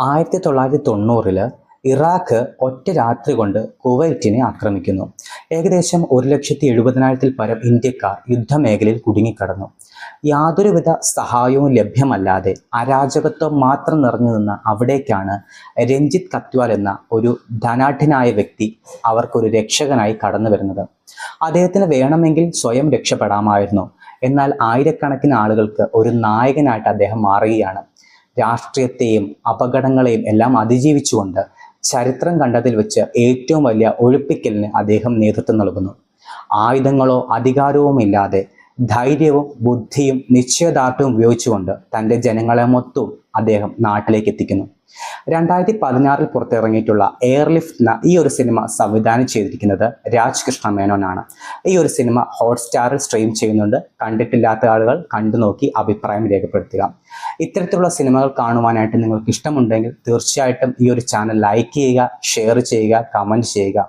ആയിരത്തി തൊള്ളായിരത്തി തൊണ്ണൂറിൽ ഇറാഖ് ഒറ്റ രാത്രി കൊണ്ട് കുവൈറ്റിനെ ആക്രമിക്കുന്നു. ഏകദേശം ഒരു ലക്ഷത്തി എഴുപതിനായിരത്തിൽ പരം ഇന്ത്യക്കാർ യുദ്ധമേഖലയിൽ കുടുങ്ങിക്കടന്നു. യാതൊരുവിധ സഹായവും ലഭ്യമല്ലാതെ അരാജകത്വം മാത്രം നിറഞ്ഞു നിന്ന അവിടേക്കാണ് രഞ്ജിത്ത് കത്വാൽ എന്ന ഒരു ധനാഠ്യനായ വ്യക്തി അവർക്കൊരു രക്ഷകനായി കടന്നു വരുന്നത്. അദ്ദേഹത്തിന് വേണമെങ്കിൽ സ്വയം രക്ഷപ്പെടാമായിരുന്നു. എന്നാൽ ആയിരക്കണക്കിന് ആളുകൾക്ക് ഒരു നായകനായിട്ട് അദ്ദേഹം മാറുകയാണ്. രാഷ്ട്രീയത്തെയും അപകടങ്ങളെയും എല്ലാം അതിജീവിച്ചുകൊണ്ട് ചരിത്രം കണ്ടതിൽ വെച്ച് ഏറ്റവും വലിയ ഒഴിപ്പിക്കലിന് അദ്ദേഹം നേതൃത്വം നൽകുന്നു. ആയുധങ്ങളോ അധികാരവും ഇല്ലാതെ ധൈര്യവും ബുദ്ധിയും നിശ്ചയദാർഢ്യവും ഉപയോഗിച്ചുകൊണ്ട് തന്റെ ജനങ്ങളെ മൊത്തവും അദ്ദേഹം നാട്ടിലേക്ക് എത്തിക്കുന്നു. രണ്ടായിരത്തി പതിനാറിൽ പുറത്തിറങ്ങിയിട്ടുള്ള എയർലിഫ്റ്റ് എന്ന ഈ ഒരു സിനിമ സംവിധാനം ചെയ്തിരിക്കുന്നത് രാജ്കൃഷ്ണ മേനോനാണ്. ഈ ഒരു സിനിമ ഹോട്ട്സ്റ്റാറിൽ സ്ട്രീം ചെയ്യുന്നുണ്ട്. കണ്ടിട്ടില്ലാത്ത ആളുകൾ കണ്ടു നോക്കി അഭിപ്രായം രേഖപ്പെടുത്തുക. ഇത്തരത്തിലുള്ള സിനിമകൾ കാണുവാനായിട്ട് നിങ്ങൾക്ക് ഇഷ്ടമുണ്ടെങ്കിൽ തീർച്ചയായിട്ടും ഈ ഒരു ചാനൽ ലൈക്ക് ചെയ്യുക ഷെയർ ചെയ്യുക കമന്റ് ചെയ്യുക.